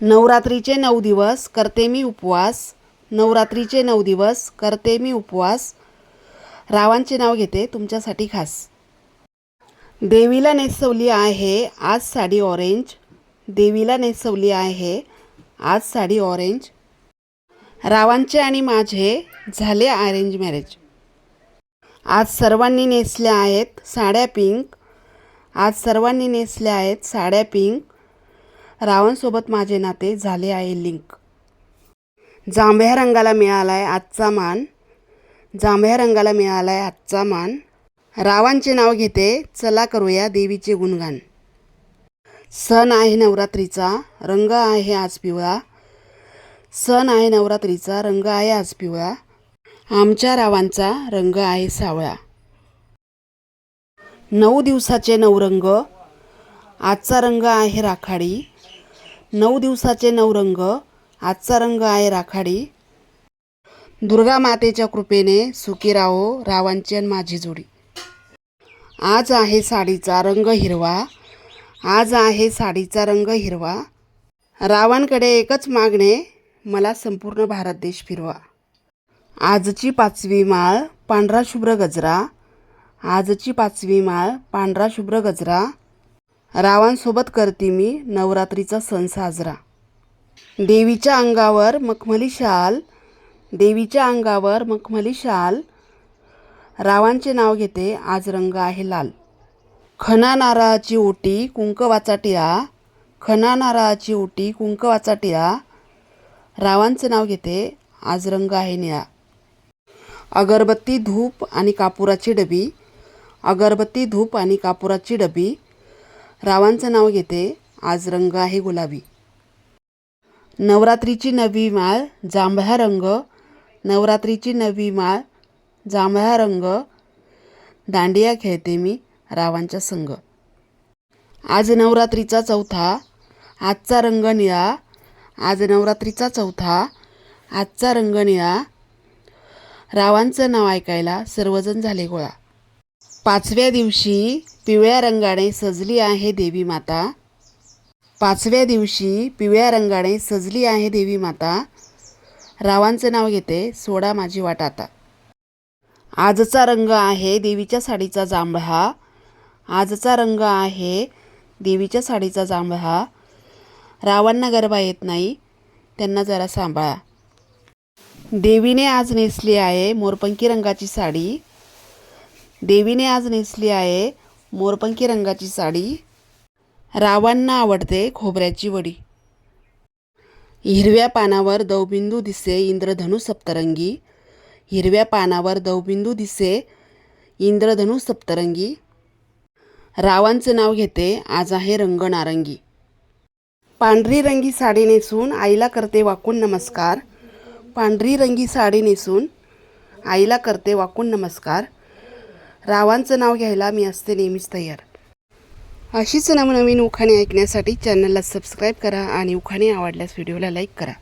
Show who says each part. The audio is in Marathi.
Speaker 1: नवरात्रीचे नऊ दिवस करते मी उपवास. नवरात्रीचे नऊ दिवस करते मी उपवास. रावांचे नाव घेते तुमच्यासाठी खास. देवीला नेसवली आहे आज साडी ऑरेंज. देवीला नेसवली आहे आज साडी ऑरेंज. रावांचे आणि माझे झाले अरेंज मॅरेज आज सर्वांनी नेसल्या आहेत साड्या पिंक आज सर्वांनी नेसल्या आहेत साड्या पिंक रावणसोबत माझे नाते झाले आहे लिंक. जांभ्या रंगाला मिळाला आहे आजचा मान. जांभ्या रंगाला मिळाला आहे आजचा मान. रावांचे नाव घेते चला करूया देवीचे गुणगान. सण आहे नवरात्रीचा रंग आहे आज पिवळा. सण आहे नवरात्रीचा रंग आहे आज पिवळा. आमच्या रावांचा रंग आहे सावळा. नऊ दिवसाचे नऊ रंग. आजचा रंग आहे राखाडी. नऊ दिवसाचे नऊ रंग आजचा रंग आहे राखाडी. दुर्गा मातेच्या कृपेने सुखी राहो रावांची आणि माझी जोडी. आज आहे साडीचा रंग हिरवा. आज आहे साडीचा रंग हिरवा. रावांकडे एकच मागणे मला संपूर्ण भारत देश फिरवा. आजची पाचवी माळ पांढरा शुभ्र गजरा. आजची पाचवी माळ पांढरा शुभ्र गजरा. रावांसोबत करते मी नवरात्रीचा सण साजरा. देवीच्या अंगावर मखमली शाल देवीच्या अंगावर मखमली शाल. रावांचे नाव घेते आज रंग आहे लाल. खना नारळाची ओटी कुंकवाचा टिळा खना नारळाची ओटी कुंकवाचा टिळा रावांचं नाव घेते आज रंग आहे निळा. अगरबत्ती धूप आणि कापुराची डबी. अगरबत्ती धूप आणि कापुराची डबी. रावांचं नाव घेते आज रंग आहे गुलाबी. नवरात्रीची नवी माळ जांभळा रंग. नवरात्रीची नवी माळ जांभळा रंग. दांडिया खेळते मी रावांच्या संग. आज नवरात्रीचा चौथा आजचा रंग निळा. आज नवरात्रीचा चौथा आजचा रंग निळा. रावांचं नाव ऐकायला सर्वजण झाले गोळा. पाचव्या दिवशी पिवळ्या रंगाने सजली आहे देवी माता. पाचव्या दिवशी पिवळ्या रंगाने सजली आहे देवी माता. रावांचं नाव घेते सोडा माझी वाट आता. आजचा रंग आहे देवीच्या साडीचा जांभळा. आजचा रंग आहे देवीच्या साडीचा जांभळा. रावांना गरबा येत नाही त्यांना जरा सांभाळा. देवीने आज नेसली आहे मोरपंखी रंगाची साडी. देवीने आज नेसली आहे मोरपंखी रंगाची साडी. रावांना आवडते खोबऱ्याची वडी. हिरव्या पानावर दवबिंदू दिसे इंद्रधनु सप्तरंगी. हिरव्या पानावर दवबिंदू दिसे इंद्रधनु सप्तरंगी. रावांचं नाव घेते आज आहे रंग नारंगी. पांढरी रंगी साडी नेसून आईला करते वाकून नमस्कार. पांढरी रंगी साडी नेसून आईला करते वाकून नमस्कार. रावांचं नाव घ्यायला मी असते नेहमीच तयार. अशीच नवनवीन उखाणे ऐकण्यासाठी चॅनलला सबस्क्राईब करा आणि उखाणे आवडल्यास व्हिडिओला लाईक करा.